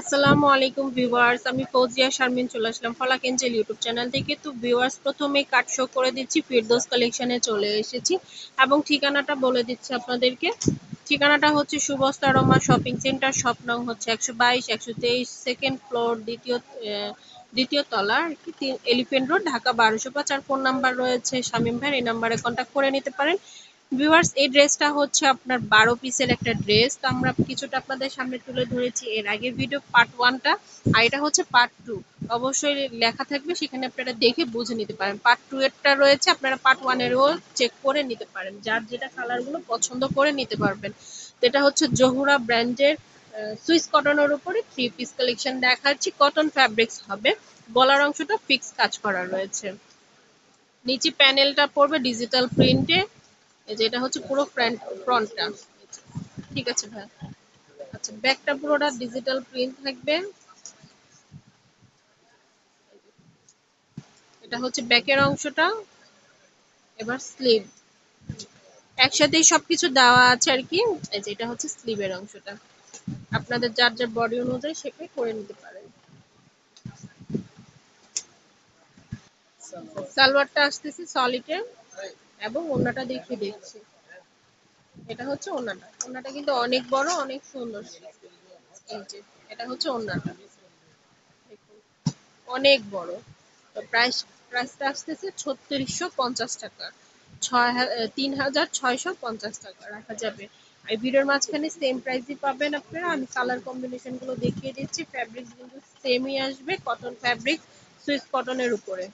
আসসালামু আলাইকুম ভিউয়ার্স, আমি ফৌজিয়া শারমিন চলে আসলাম ফলাক এঞ্জেল ইউটিউব চ্যানেল থেকে। তো ভিউয়ার্স, প্রথমে কাট শো করে দিচ্ছি, ফিরদোস কালেকশনে চলে এসেছি। এবং ঠিকানাটা বলে দিচ্ছি আপনাদেরকে। ঠিকানাটা হচ্ছে সুবস্তা রমা শপিং সেন্টার, শপ নং হচ্ছে একশো বাইশ, একশো তেইশ সেকেন্ড ফ্লোর দ্বিতীয় দ্বিতীয় তলা এলিফেন্ট রোড ঢাকা বারোশো পাঁচ, আর ফোন নাম্বার রয়েছে শামিম ভাই, এই নাম্বারে কন্ট্যাক্ট করে নিতে পারেন। ভিউয়ার্স এই ড্রেসটা হচ্ছে আপনার বারো পিসের একটা ড্রেস। তো আমরা কিছুটা আপনাদের সামনে তুলে ধরেছি এর আগের ভিডিও পার্ট ওয়ানটা আর এটা হচ্ছে পার্ট টু অবশ্যই লেখা থাকবে, সেখানে আপনারা দেখে বুঝে নিতে পারেন। পার্ট টু এরটা রয়েছে, আপনারা পার্ট ওয়ানেরও চেক করে নিতে পারেন। যার যেটা কালারগুলো পছন্দ করে নিতে পারবেন। তো এটা হচ্ছে জহুরা ব্র্যান্ডের সুইস কটনের উপরে থ্রি পিস কালেকশন দেখাচ্ছি। কটন ফ্যাব্রিক্স হবে। গলার অংশটা ফিক্স কাজ করা রয়েছে। নিচে প্যানেলটা পড়বে ডিজিটাল প্রিন্টে এই যে এটা হচ্ছে পুরো ফ্রন্ট ফ্রন্টটা ঠিক আছে ভাই। আচ্ছা ব্যাকটা পুরোটা ডিজিটাল প্রিন্ট থাকবে। এটা হচ্ছে ব্যাকের অংশটা। এবার স্লিভ একসাথেই সবকিছু দেওয়া আছে আর কি। এই যে এটা হচ্ছে স্লিভের অংশটা। আপনাদের যার যার বডি অনুযায়ী সেটা করে নিতে পারেন। সালোয়ারটা আসতেছে সলিডে এবং ওনাটা দেখিয়ে দিচ্ছি এটা হচ্ছে ওনাটা ওনাটা কিন্তু অনেক বড়, অনেক সুন্দর এটা হচ্ছে ওনাটা অনেক বড়। তো প্রাইস, প্রাইসটা আসতেছে ছত্রিশশো পঞ্চাশ টাকা। ছয় তিন হাজার ছয়শো পঞ্চাশ টাকা রাখা যাবে। আর ভিডিওর মাঝখানে সেম প্রাইসই পাবেন আপনারা। আমি কালার কম্বিনেশনগুলো দেখিয়ে দিচ্ছি। ফ্যাব্রিক কিন্তু সেমই আসবে কটন ফ্যাব্রিক সুইস কটনের উপরে।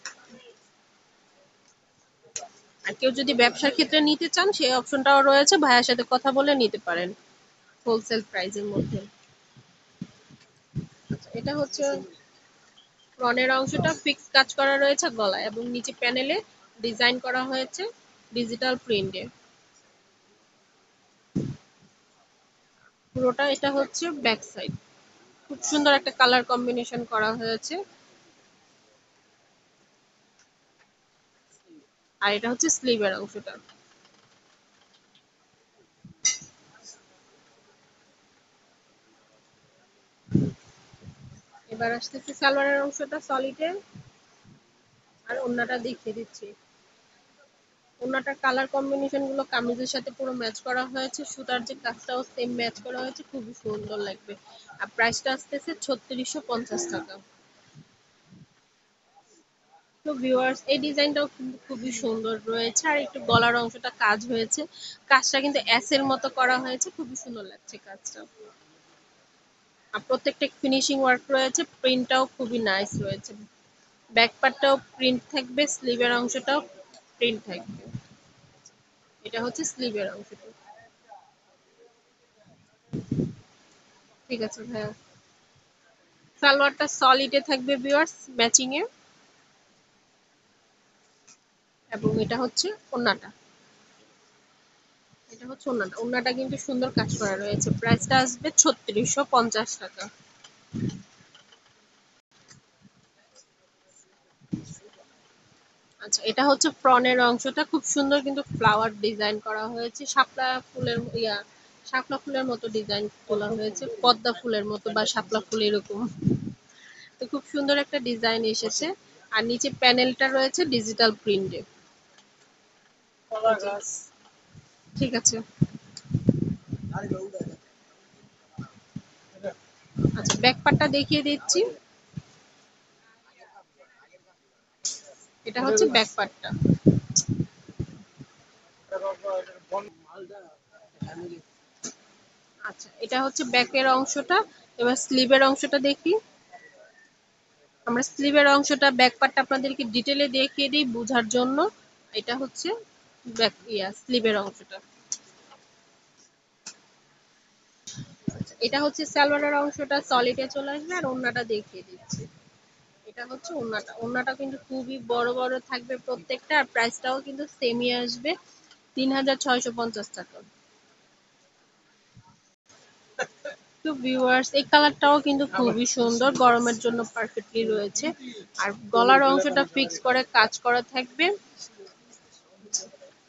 আর কেউ যদি ব্যবসার ক্ষেত্রে নিতে চান সেই অপশনটাও রয়েছে। ভাইয়ার সাথে কথা বলে নিতে পারেন হোলসেল প্রাইসের মধ্যে। আচ্ছা, এটা হচ্ছে ফ্রনের অংশটা। ফিক্স কাজ করা রয়েছে গলায় এবং নিচে প্যানেলে ডিজাইন করা হয়েছে ডিজিটাল প্রিন্টে পুরোটা এটা হচ্ছে ব্যাক সাইড খুব সুন্দর একটা কালার কম্বিনেশন করা হয়েছে। আর এটা হচ্ছে স্লিভের অংশটা এবার আসতেছে সালোয়ারের অংশটা সলিডে আর অন্যটা দেখিয়ে দিচ্ছি। ওনাটার কালার কম্বিনেশনগুলো কামিজের সাথে পুরো ম্যাচ করা হয়েছে। সুতার যে কাজটাও সেম ম্যাচ করা হয়েছে। খুবই সুন্দর লাগবে। আর প্রাইসটা আসতেছে ছত্রিশশো পঞ্চাশ টাকা। তো ভিউয়ার্স এই ডিজাইনটাও কিন্তু খুবই সুন্দর রয়েছে। আর একটু গলার অংশটা কাজ হয়েছে। কাজটা কিন্তু এর মতো করা হয়েছে। খুবই সুন্দর লাগছে কাজটা। আর প্রত্যেকটা ফিনিশিং ওয়ার্ক রয়েছে। প্রিন্টটাও খুবই নাইস রয়েছে। ব্যাক পার্টটাও প্রিন্ট থাকবে। স্লিভের অংশটাও প্রিন্ট থাকবে। এটা হচ্ছে স্লিভের অংশটা। ঠিক আছে ভাইয়া। সালোয়ারটা সলিডে থাকবে ভিউয়ার্স ম্যাচিং এ এবং এটা হচ্ছে ওন্নাটা এটা হচ্ছে ওন্নাটা ওন্নাটা কিন্তু সুন্দর কাজ করা রয়েছে। প্রাইসটা আসবে ছত্রিশশো পঞ্চাশ টাকা। আচ্ছা এটা হচ্ছে ফ্রনের অংশটা। খুব সুন্দর কিন্তু ফ্লাওয়ার ডিজাইন করা হয়েছে। শাপলা ফুলের ইয়া, শাপলা ফুলের মতো ডিজাইন তোলা হয়েছে। পদ্মা ফুলের মতো বা শাপলা ফুল এরকম। তো খুব সুন্দর একটা ডিজাইন এসেছে। আর নিচে প্যানেলটা রয়েছে ডিজিটাল প্রিন্টে। ঠিক আছে। আচ্ছা ব্যাক পার্টটা দেখিয়ে দিচ্ছি। এটা হচ্ছে ব্যাক পার্টটা আচ্ছা এটা হচ্ছে ব্যাকের অংশটা। এবার স্লিভের অংশটা দেখি। আমরা স্লিভের অংশটা ব্যাক পার্টটা আপনাদেরকে ডিটেলে দেখিয়ে দিই বোঝার জন্য। এটা হচ্ছে ব্যাক ইয়া, স্লিভের অংশটা। এটা হচ্ছে সালোয়ারের অংশটা সলিডে চলে আসবে আর ওন্নাটা দেখিয়ে দিচ্ছি। এটা হচ্ছে ওন্নাটা ওন্নাটা কিন্তু খুবই বড় বড় থাকবে প্রত্যেকটা আর প্রাইসটাও কিন্তু সেমই আসবে। তিন হাজার ছয়শো পঞ্চাশ টাকা। তো ভিউয়ার্স এই কালারটাও কিন্তু খুবই সুন্দর। গরমের জন্য পারফেক্টলি রয়েছে। আর গলার অংশটা ফিক্স করে কাজ করা থাকবে।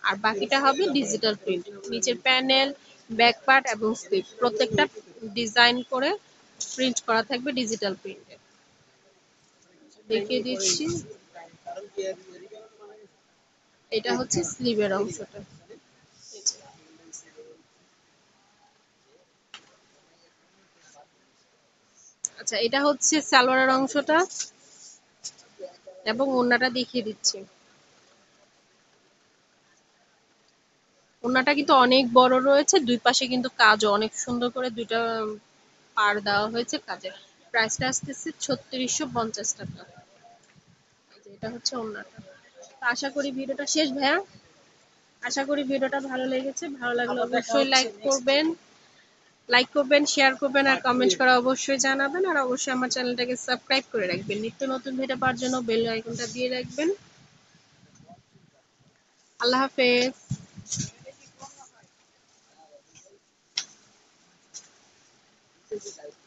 আর বাকিটা হবে ডিজিটাল প্রিন্ট নিচের প্যানেল ব্যাক পার্ট এবং স্লিপ প্রত্যেকটা ডিজাইন করে প্রিন্ট করা থাকবে ডিজিটাল প্রিন্টে দেখিয়ে দিচ্ছি। এটা হচ্ছে স্লিভের অংশটা। আচ্ছা এটা হচ্ছে সালোয়ারের অংশটা। এবং ওড়নাটা দেখিয়ে দিচ্ছি। ওড়নাটা কিন্তু অনেক বড় রয়েছে দুই পাশে কিন্তু কাজও অনেক সুন্দর করে দুইটা পার দেওয়া হয়েছে কাজের। প্রাইসটা আসতেছে ছত্রিশশো পঞ্চাশ টাকা। এটা হচ্ছে ওড়নাটা। আশা করি ভিডিওটা শেষ ভাইয়া। আশা করি ভিডিওটা ভালো লেগেছে ভালো লাগলে অবশ্যই লাইক করবেন লাইক করবেন শেয়ার করবেন আর কমেন্ট করা অবশ্যই জানাবেন আর অবশ্যই আমার চ্যানেলটাকে সাবস্ক্রাইব করে রাখবেন। নিত্য নতুন ভিডিও পাওয়ার জন্য বেল আইকনটা দিয়ে রাখবেন। আল্লাহ হাফেজ। This is open.